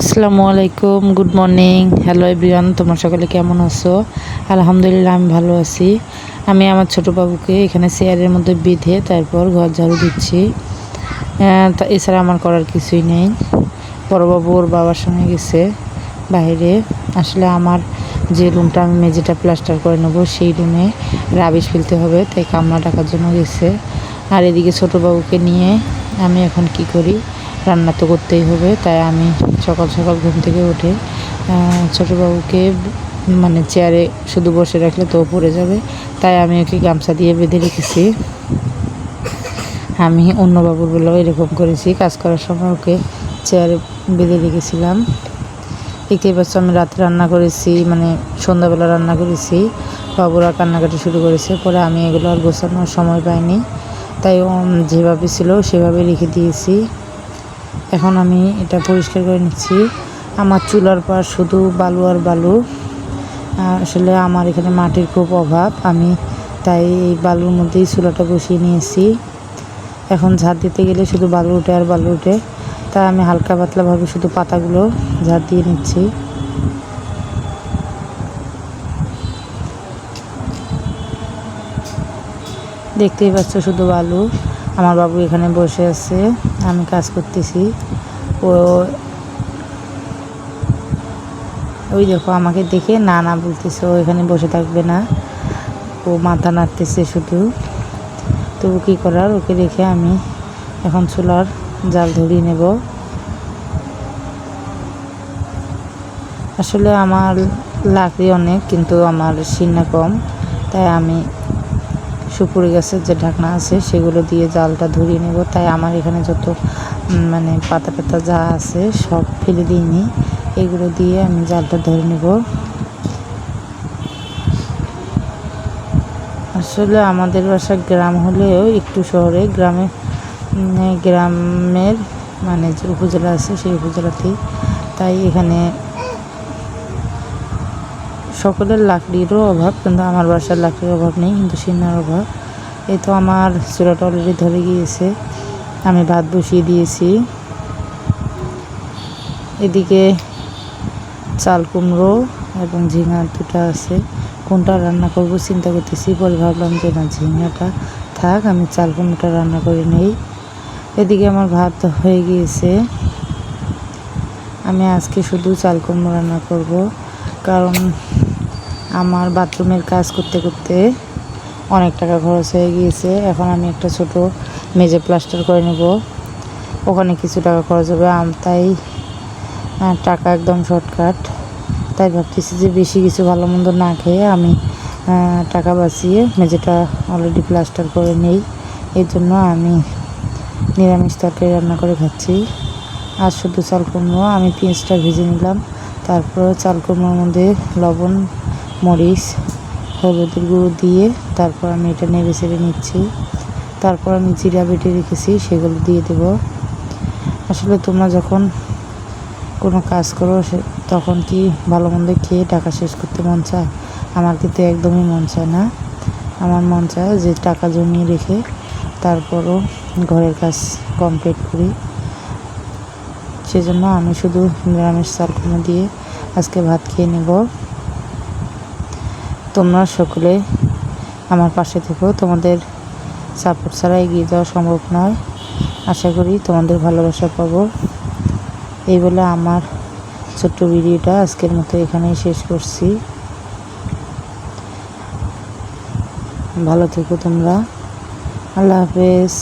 আসসালামু আলাইকুম good morning hello everyone তোমরা সকলে কেমন আছো? আলহামদুলিল্লাহ, আমি ভালো আছি। আমি আমার ছোট বাবুকে এখানে চেয়ারের মধ্যে বেঁধে তারপর ঘর ঝাড়ু দিচ্ছি। এছাড়া আমার করার কিছুই নেই। বড় বাবু ওর বাবার সঙ্গে গেছে বাইরে। আসলে আমার যে রুমটা আমি মেঝেটা প্লাস্টার করে নেব, সেই রুমে রাবিশ ফেলতে হবে, তাই কামলা ডাকার জন্য গেছে। আর এদিকে ছোট বাবুকে নিয়ে আমি এখন কি করি? রান্না তো করতেই হবে, তাই আমি সকাল সকাল ঘুম থেকে উঠে ছোটোবাবুকে মানে চেয়ারে শুধু বসে রাখলে তো পড়ে যাবে, তাই আমি ওকে গামছা দিয়ে বেঁধে রেখেছি। আমি অন্য বাবুর বেলাও এরকম করেছি, কাজ করার সময় ওকে চেয়ারে বেঁধে রেখেছিলাম। দেখতেই পাচ্ছ আমি রাতে রান্না করেছি মানে সন্ধ্যাবেলা রান্না করেছি, বাবুরা কান্নাকাটি শুরু করেছে, পরে আমি এগুলো আর গোছানোর সময় পাইনি। তাই যেভাবে ছিল সেভাবে রেখে দিয়েছি। এখন আমি এটা পরিষ্কার করে নিচ্ছি। আমার চুলার পার শুধু বালু আর বালু। আসলে আমার এখানে মাটির খুব অভাব। আমি তাই এই বালুর মধ্যেই চুলাটা বসিয়ে নিয়েছি। এখন ঝাড় দিতে গেলে শুধু বালু উঠে আর বালু উঠে। তাই আমি হালকা পাতলাভাবে শুধু পাতাগুলো ঝাড় দিয়ে নিচ্ছি। দেখতেই পাচ্ছ শুধু বালু। আমার বাবু এখানে বসে আছে, আমি কাজ করতেছি। ও ওই দেখো, আমাকে দেখে না না বলতেছে, ও এখানে বসে থাকবে না। ও মাথা নাড়তেছে শুধু। তবু কী করার? ওকে রেখে আমি এখন চুলার জাল ধরিয়ে নেব। আসলে আমার লাকড়ি অনেক, কিন্তু আমার সিন্না কম, তাই আমি সুপুরি গাছের যে ঢাকনা আছে, সেগুলো দিয়ে জালটা ধরিয়ে নেব। তাই আমার এখানে যত মানে পাতা পাতা যা আছে, সব ফেলে দিইনি। এগুলো দিয়ে আমি জালটা ধরে নেব। আসলে আমাদের বাসা গ্রাম হলেও একটু শহরে, গ্রামে গ্রামের মানে যে উপজেলা আছে, সেই উপজেলাতেই। তাই এখানে সকলের লাকড়িরও অভাব, কিন্তু আমার বাসার লাকড়ির অভাব নেই, কিন্তু সিনার অভাব। এই তো আমার চুলাটা অলরেডি ধরে গিয়েছে, আমি ভাত বসিয়ে দিয়েছি। এদিকে চাল কুমড়ো এবং ঝিঙা দুটো আছে। কোনটা রান্না করব চিন্তা করতেছি পরে ভাবলাম যে না, ঝিঙাটা থাক, আমি চাল কুমড়োটা রান্না করে নেই। এদিকে আমার ভাত হয়ে গিয়েছে। আমি আজকে শুধু চাল কুমড়ো রান্না করব, কারণ আমার বাথরুমের কাজ করতে করতে অনেক টাকা খরচ হয়ে গিয়েছে। এখন আমি একটা ছোট মেজে প্লাস্টার করে নেব। ওখানে কিছু টাকা খরচ হবে। আম- তাই টাকা একদম শর্টকাট। তাই ভাবতেছি যে বেশি কিছু ভালো মন্দ না খেয়ে আমি টাকা বাঁচিয়ে মেঝেটা অলরেডি প্লাস্টার করে নেই। এই জন্য আমি নিরামিষ তরকারি রান্না করে খাচ্ছি। আর শুধু চাল কুমড়ো, আমি পেঁয়াজটা ভেজে নিলাম। তারপর চাল কুমড়োর মধ্যে লবণ মরিচ, হলুদের গুঁড়ো দিয়ে তারপর আমি এটা নেড়ে ছেড়ে নিচ্ছি। তারপর আমি জিরা বেটে রেখেছি, সেগুলো দিয়ে দেব। আসলে তোমরা যখন কোনো কাজ করো তখন কি ভালো মন্দ খেয়ে টাকা শেষ করতে মন চায়? আমার কিন্তু একদমই মন চায় না। আমার মন চায় যে টাকা জমিয়ে রেখে তারপরও ঘরের কাজ কমপ্লিট করি। সেজন্য আমি শুধু নিরামিষ চাল দিয়ে আজকে ভাত খেয়ে নেব। তোমরা সকলে আমার পাশে থেকো। তোমাদের সাপোর্ট ছাড়া এগিয়ে যাওয়া সম্ভব নয়। আশা করি তোমাদের ভালোবাসা পাবো। এই বলে আমার ছোট্ট ভিডিওটা আজকের মতো এখানেই শেষ করছি। ভালো থেকো তোমরা। আল্লাহ হাফেজ।